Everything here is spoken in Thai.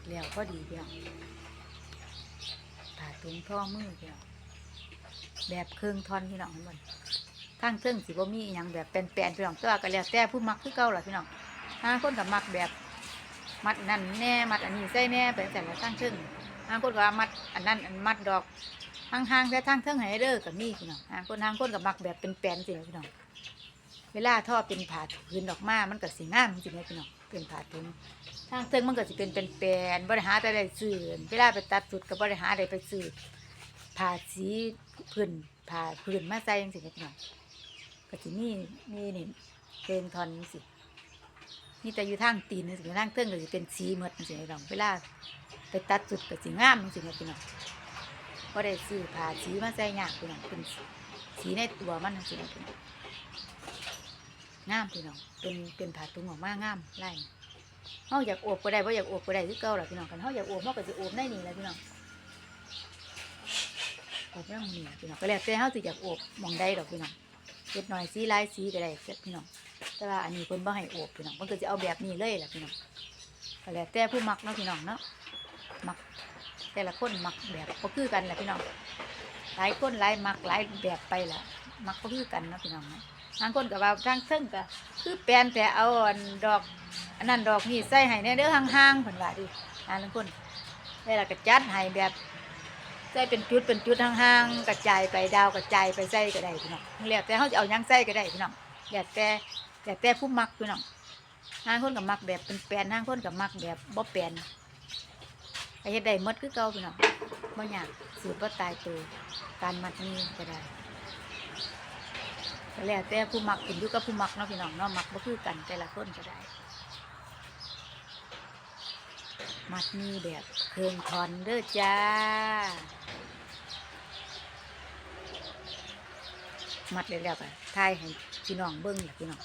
ดแล้วพอดีเดียวผ่าถุงท่อมือเดียวแบบเครื่องทอนพี่น้องทั้งหมดทั้งเทิงสิบ่มีอย่างแบบแปลนๆพี่น้องตัวก็แล้วแต่ผู้มักคือเก่าล่ะพี่น้องหาคนกับมักแบบ มัดนั่นแน่มัดอันนี้ใส่แน่ไปแต่ละทั้งเทิงหาคนก็ว่ามัดอันนั้นอันมัดดอกห่างๆแต่ทั้งเทิงให้เด้อกับมีพี่น้องหาคนห้างคนกับมักแบบเป็นแปลนสิพี่น้องเวลาท่อเป็นผ่าพื้นดอกมามันก็สีงามจริงๆนะพี่น้องเป็นผ่าถุง ทางเทิงมันก็จะเป็นเป็นแปลนบริหารแต่ได้ซื้อเวลาไปตัดสุดกับบริหารได้ไปซื้อผ่าสีพื้นผ่าพื้นมาใส่ยังสินะพี่น้องก็จะมีมีนี่เป็นทอนจังสินี่แต่อยู่ทางตีนนี่สิทางเทิงก็จะเป็นสีหมดจังสินะพี่น้องเวลาไปตัดสุดก็สีงามจังสินะพี่น้องก็ได้ซื้อผ่าสีมาใส่ยากพี่น้องเป็นสีในตัวมันจังสินะพี่น้องงามพี่น้องเป็นเป็นผ่าตุงออกมางามไล่ เฮาอยากโอบก็ได้บ่อยากโอบก็ได้คือเก่าล่ะพี่น้องกันเฮาอยากโอบเฮาก็สิโอบได้นี่แหละพี่น้องโอบได้หมองนี่พี่น้องก็แล้วแต่เฮาสิอยากโอบมองได้ดอกพี่น้องเล็ดหน่อยสีไลายสีก็ได้เสร็จพี่น้องแต่ว่าอันนี้เพิ่นบ่ให้โอบพี่น้องเพิ่นก็สิเอาแบบนี้เลยล่ะพี่น้องก็แล้วแต่ผู้มักเนาะพี่น้องเนาะมัก แต่ละคนมักแบบบ่คือกันแหละพี่น้องหลายคนหลายมักหลายแบบไปละมักบ่คือกันนะพี่น้องเนาะบางคนก็ว่าทางเทิงก็คือแปลนแต่เอาอันดอกอันนั้นดอกนี่ใส่ให้ในเด้อห่างๆเพิ่นว่าดิอ่าบางคนได้ละก็จัดให้แบบใส่เป็นจุดเป็นจุดห่างๆกระจายไปดาวกระจายไปใส่ก็ได้พี่น้องแล้วแต่เฮาจะเอายังใส่ก็ได้พี่น้องแล้วแต่แล้วแต่ผู้มักพี่น้องบางคนก็มักแบบเป็นแปลนบางคนก็มักแบบบ่แปลน ก็เฮ็ดได้หมดคือเก่าพี่น้องบ่ยากสูตรบ่ตายตัวการมัดนี้ก็ได้ก็แล้วแต่ผู้มักกินอยู่กับผู้มักเนาะพี่น้องเนาะมักบ่คือกันแต่ละคนก็ได้ มัดมีแบบเครื่องทอนเด้อจ้า มัดแล้วๆก็ทายให้พี่น้องเบิ่งแหละพี่น้อง